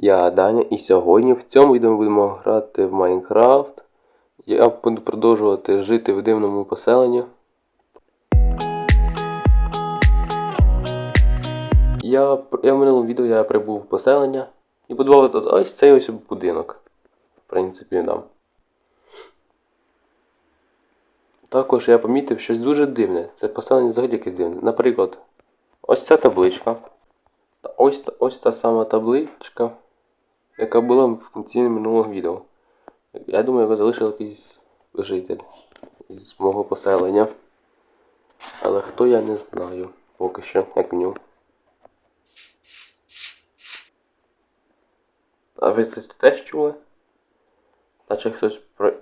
я Даня, і сьогодні в цьому відео ми будемо грати в Майнкрафт. Я буду продовжувати жити в дивному поселенні. Я, я в минулому відео я прибув в поселення і будував ось- цей ось будинок. В принципі, да. Також я помітив щось дуже дивне. Це поселення взагалі якесь дивне. Наприклад, ось ця табличка. Ось, ось та сама табличка, яка була в кінці минулого відео. Я думаю, його залишив якийсь житель із мого поселення. Але хто я не знаю поки що, як мінімум. А ви це теж чули? Наче хтось про.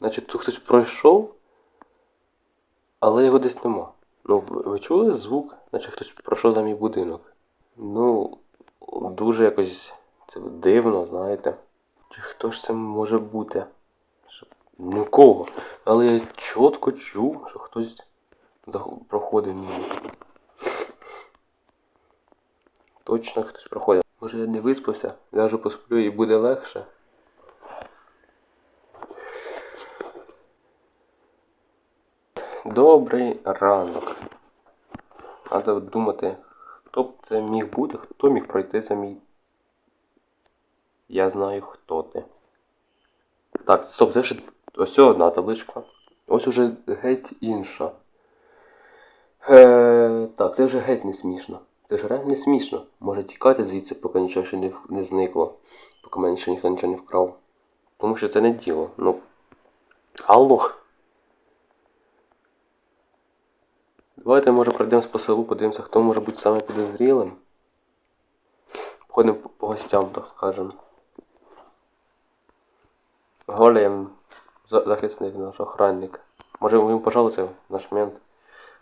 Наче тут хтось пройшов, але його десь нема. Ну, ви ви чули звук, наче хтось пройшов за мій будинок. Ну, дуже якось це дивно, знаєте. Чи хто ж це може бути? Нікого. Але я чітко чув, що хтось проходив мимо. Точно хтось проходив. Може я не виспався, ляжу посплю і буде легше. Добрий ранок. Треба думати, хто б це міг бути, хто міг пройти за мій. Я знаю, хто ти. Так, стоп, це ще ось одна табличка. Ось уже геть інша. Е, так, це вже геть не смішно. Це ж реально не смішно. Може тікати звідси, поки нічого ще не, не зникло. Поки мене ще ніхто нічого не вкрав. Тому що це не діло. Ну. Алло. Давайте, може, пройдемо по селу, подивимося, хто може бути саме підозрілим. Походимо по, гостям, так скажемо. Голем. Захисник наш охранник. Може йому пожалуйся, наш мент.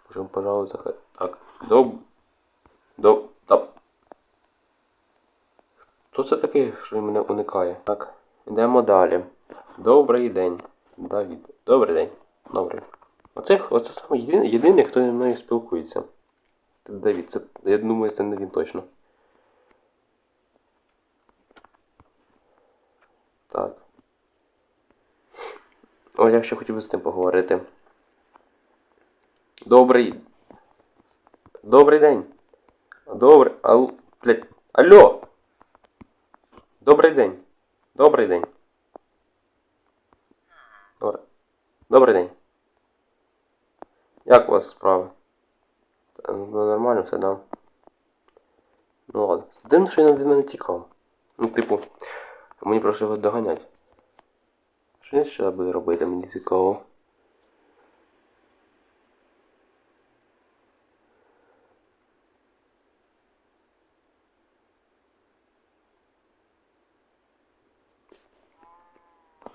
Може йому пожалуйся. Так. Доб. Доб. Та. Хто це такий, що він мене уникає? Так. Йдемо далі. Добрий день. Давід. Добрий день. Добрий. Оце, оце саме єдиний, єдиний, хто зі мною спілкується. Давід, це, я думаю, це не він точно. Так. О, я ще хотів би з тим поговорити. Добрий. Добрий день. Добрий. Ал... Блядь. Алло! Добрий день. Добрий день. Добрий. Добрий день. Як у вас справи? Ну, нормально все, да. Ну ладно. Дивно, що він від мене тікав. Ну, типу, мені просто його доганять. Що він ще буде робити, мені цікаво.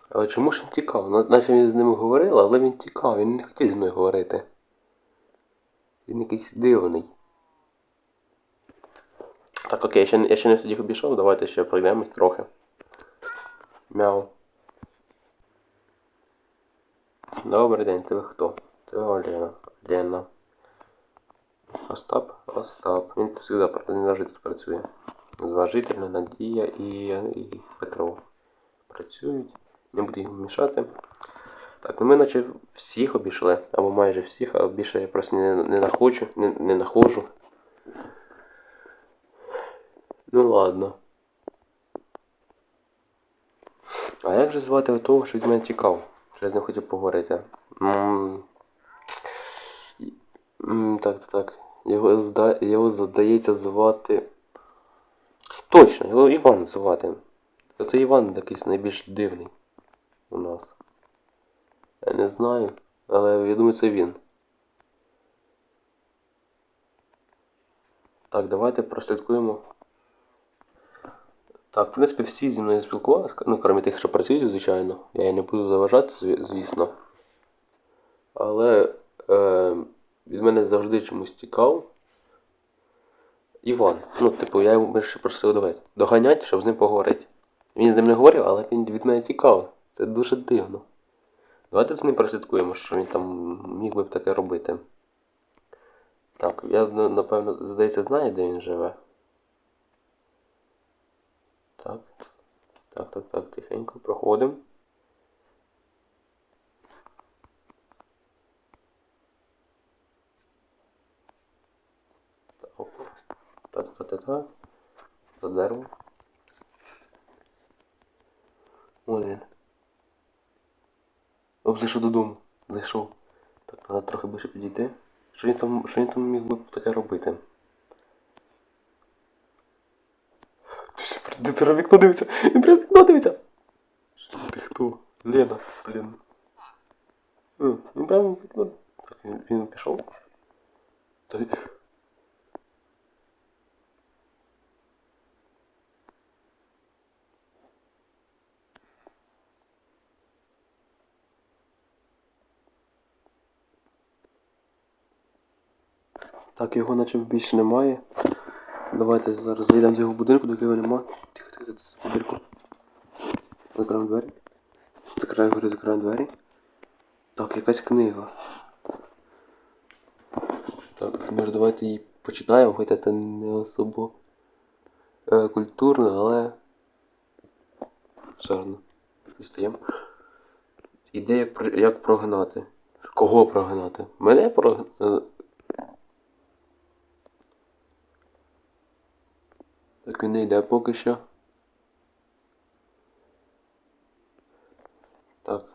Але чому ж він тікав? Ну, наче він з ним говорив, але він тікав, він не хотів зі мною говорити. Він якийсь дивний. Так, окей, я ще, я ще не всіх обійшов, давайте ще пройдемось трохи. Мяу. Добрий день, ти ви хто? Ти Олена. Лена. Остап? Остап. Він тут завжди тут працює. Зважительна, Надія і, і Петро. Працюють. Не буду їм мішати. Так, ну ми наче всіх обійшли, або майже всіх, а більше я просто не, не нахочу, не, не нахожу. Ну ладно. А як же звати того, що від мене тікав? Що я з ним хотів поговорити? М, Так, так, так. Його, його здається звати. Точно, його Іван звати. Це Іван якийсь найбільш дивний у нас. Я не знаю, але я думаю, це він. Так, давайте прослідкуємо. Так, в принципі, всі зі мною спілкувалися, ну, крім тих, що працюють, звичайно. Я їй не буду заважати, звісно. Але е, від мене завжди чомусь цікав. Іван. Ну, типу, я йому більше просив давай доганять, щоб з ним поговорити. Він з ним не говорив, але він від мене тікав. Це дуже дивно. Давайте з ним прослідкуємо, що він там міг би б таке робити. Так, я напевно, здається, знаю, де він живе. Так. Так, так, так, тихенько, проходимо. Так, так, так, так. За дерево. Вон він. Оп, зайшов додому. Зайшов. Так, треба трохи ближче підійти. Що він там, що він там міг би таке робити? Ти прямо вікно дивиться? Він прямо вікно дивиться! Ти хто? Лена, блін. Е, Він прямо вікно. Так, він пішов. Так, його наче більше немає. Давайте зараз зайдемо до його будинку, доки його немає. Тихо, тихо, тихо, будинку. Закриваємо двері. Закриваємо, говорю, закриваємо двері. Так, якась книга. Так, може давайте її почитаємо, хоча це не особо е, культурно, але все одно. Дістаємо. Ідея, як, як прогнати. Кого прогнати? Мене прогнати. Так він не йде поки що. Так.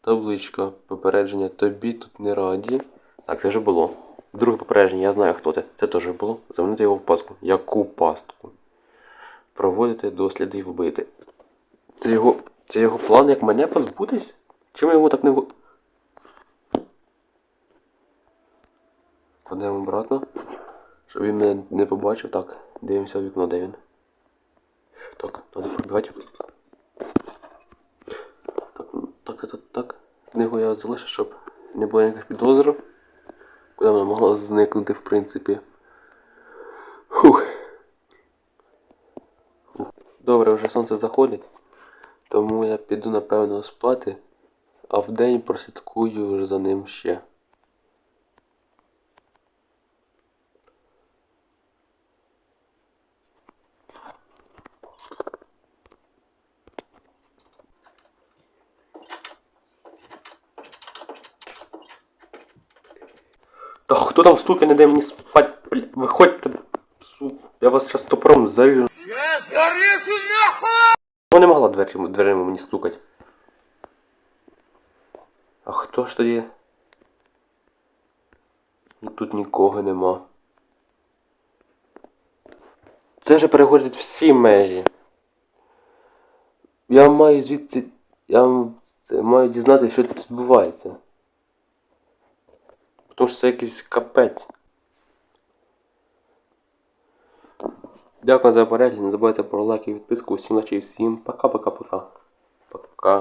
Табличка. Попередження тобі тут не раді. Так, це вже було. Друге попередження, я знаю хто ти. Це теж було. Замінити його в пастку. Яку пастку? Проводити досліди і вбити. Це його. Це його план, як мене позбутись? Чому йому так не. Кладемо обратно. Щоб він мене не побачив. Так, дивимося в вікно, де він. Так, треба пробігати. Так, ну, так, так, так. Книгу я залишу, щоб не було ніяких підозр. Куди вона могла зникнути, в принципі. Фух. Добре, вже сонце заходить. Тому я піду напевно спати, а вдень прослідкую вже за ним ще. Хто там стукає, не дай мені спать, бля, виходьте, суп, я вас зараз топором заріжу. Я зарежу нахуй! Вона не могла дверима, дверима мені стукати. А хто ж тоді? Ну, Тут нікого нема. Це вже переходить всі межі. Я маю звідси. Я маю дізнатися, що тут відбувається. Що це якийсь капець. Дякую за перегляд. Не забувайте про лайк і підписку. Всім ночі, всім пока-пока-пока. Пока.